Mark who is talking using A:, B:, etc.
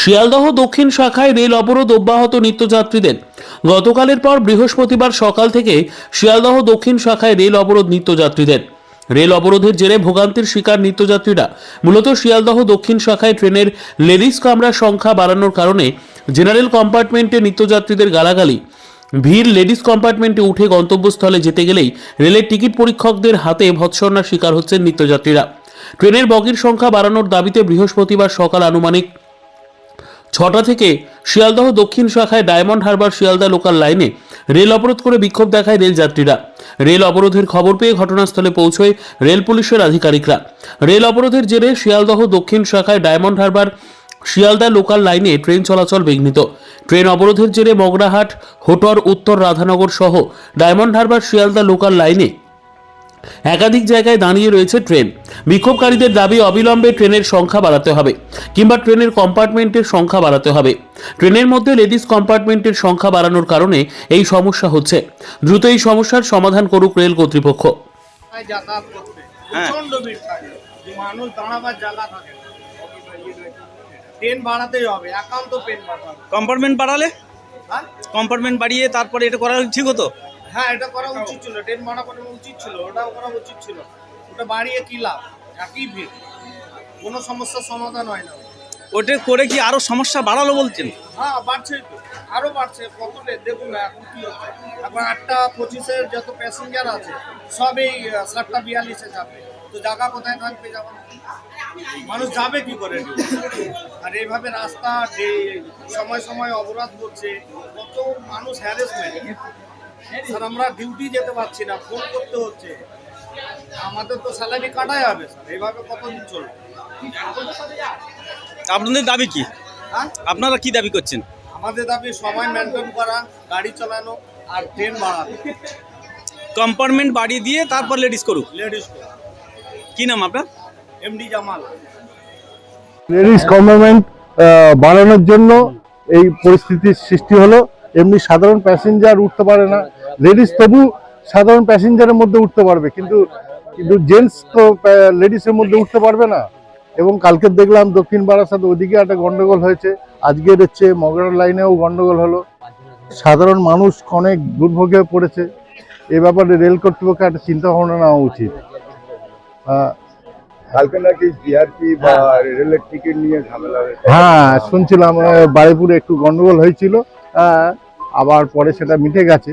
A: শিয়ালদহ দক্ষিণ শাখায় রেল অবরোধ অব্যাহত নিত্যযাত্রীদের। গতকালের পর বৃহস্পতিবার সকাল থেকে শিয়ালদহ দক্ষিণ শাখায় রেল অবরোধ নিত্যযাত্রীদের। রেল অবরোধের জেরে ভোগান্তির শিকার নিত্যযাত্রীরা মূলত শিয়ালদহ দক্ষিণ শাখায় ট্রেনের লেডিস কামরার সংখ্যা বাড়ানোর কারণে জেনারেল কম্পার্টমেন্টে নিত্যযাত্রীদের গালাগালি। ভিড় লেডিস কম্পার্টমেন্টে উঠে গন্তব্যস্থলে যেতে গেলেই রেলের টিকিট পরীক্ষকদের হাতে ভৎসনার শিকার হচ্ছেন নিত্যযাত্রীরা। ট্রেনের বগির সংখ্যা বাড়ানোর দাবিতে বৃহস্পতিবার সকাল আনুমানিক ছটা থেকে শিয়ালদহ দক্ষিণ শাখায় ডায়মন্ড হারবার শিয়ালদা লোকাল লাইনে রেল অবরোধ করে বিক্ষোভ দেখায় রেল যাত্রীরা রেল অবরোধের খবর পেয়ে ঘটনাস্থলে পৌঁছয় রেল পুলিশের আধিকারিকরা। রেল অবরোধের জেরে শিয়ালদহ দক্ষিণ শাখায় ডায়মন্ড হারবার শিয়ালদা লোকাল লাইনে ট্রেন চলাচল বিঘ্নিত। ট্রেন অবরোধের জেরে মগরাহাট, হোটর, উত্তর রাধানগর সহ ডায়মন্ড হারবার শিয়ালদা লোকাল লাইনে একাধিক জায়গায় দাঁড়িয়ে রয়েছে ট্রেন। বিক্ষোভকারীদের দাবি অবিলম্বে ট্রেনের সংখ্যা বাড়াতে হবে কিংবা ট্রেনের কম্পার্টমেন্টের সংখ্যা বাড়াতে হবে। ট্রেনের মধ্যে লেডিস কম্পার্টমেন্টের সংখ্যা বাড়ানোর কারণে এই সমস্যা হচ্ছে। দ্রুত এই সমস্যার সমাধান করুক রেল কর্তৃপক্ষ।
B: হ্যাঁ।
C: প্রচণ্ড ভিড় থাকে। মানুষ দাঁড়াবার জায়গা থাকে ট্রেন বাড়াতেই হবে একান্ত ট্রেন বাড়াতে
B: কম্পার্টমেন্ট বাড়ালে?
C: হ্যাঁ?
B: কম্পার্টমেন্ট বাড়িয়ে তারপরে এটা করা ঠিক হতো?
C: হ্যাঁ এটা করা উচিত ছিল। ট্রেন বাড়ানো উচিত ছিল ওটাও করা উচিত ছিল। ওটা বাড়িয়ে কি লাভ? একই ভিড়। কোনো সমস্যার সমাধান হয় না।
B: ওটা করে কি আরও সমস্যা বাড়ালো বলছেন?
C: হ্যাঁ বাড়ছে তো। আরও বাড়ছে। কত দেখুন না এখন কি হচ্ছে? এখন আটটা পঁচিশের যত প্যাসেঞ্জার আছে সবই সাতটা বিয়াল্লিশে যাবে। তো জায়গা কোথায় থাকবে যাবে মানুষ যাবে কি করে? আর এইভাবে রাস্তা সময় সময় অবরোধ করছে কত মানুষ হ্যারেসমেন্ট স্যার আমরা ডিউটি যেতে পারছি না ফোন করতে হচ্ছে। আমাদের তো স্যালারি কাটাই হবে স্যার এইভাবে কতদিন চলবে?
B: আপনাদের দাবি কি?
C: হ্যাঁ?
B: আপনারা কি দাবি করছেন?
C: আমাদের দাবি সময় মেনটেন করা গাড়ি চালানো আর ট্রেন বাড়ানো
B: কম্পার্টমেন্ট বাড়িয়ে দিয়ে তারপর লেডিস করুক।
C: লেডিস
B: কি নাম আপনার?
C: এমডি জামাল।
D: লেডিস কম্পার্টমেন্ট বাড়ানোর জন্য এই পরিস্থিতির সৃষ্টি হলো। এমনি সাধারণ প্যাসেঞ্জার উঠতে পারে না। লেডিস তবু সাধারণ প্যাসেঞ্জারের মধ্যে উঠতে পারবে। কিন্তু কিন্তু জেন্টস তো লেডিসের মধ্যে উঠতে পারবে না। এবং কালকে দেখলাম দক্ষিণ বারাসাত ওদিকে একটা গন্ডগোল হয়েছে। আজকের হচ্ছে মগরার লাইনেও গন্ডগোল হলো। সাধারণ মানুষ অনেক দুর্ভোগে পড়েছে। এ ব্যাপারে রেল কর্তৃপক্ষের একটা চিন্তা ভাবনা নেওয়া উচিত। আহ,
E: কালকে নাকি জিআরপি বা রেলের টিকিট নিয়ে ঝামেলা
D: হ্যাঁ শুনছিলাম বারুইপুরে একটু গন্ডগোল হয়েছিল। আবার পরে সেটা মিটে গেছে।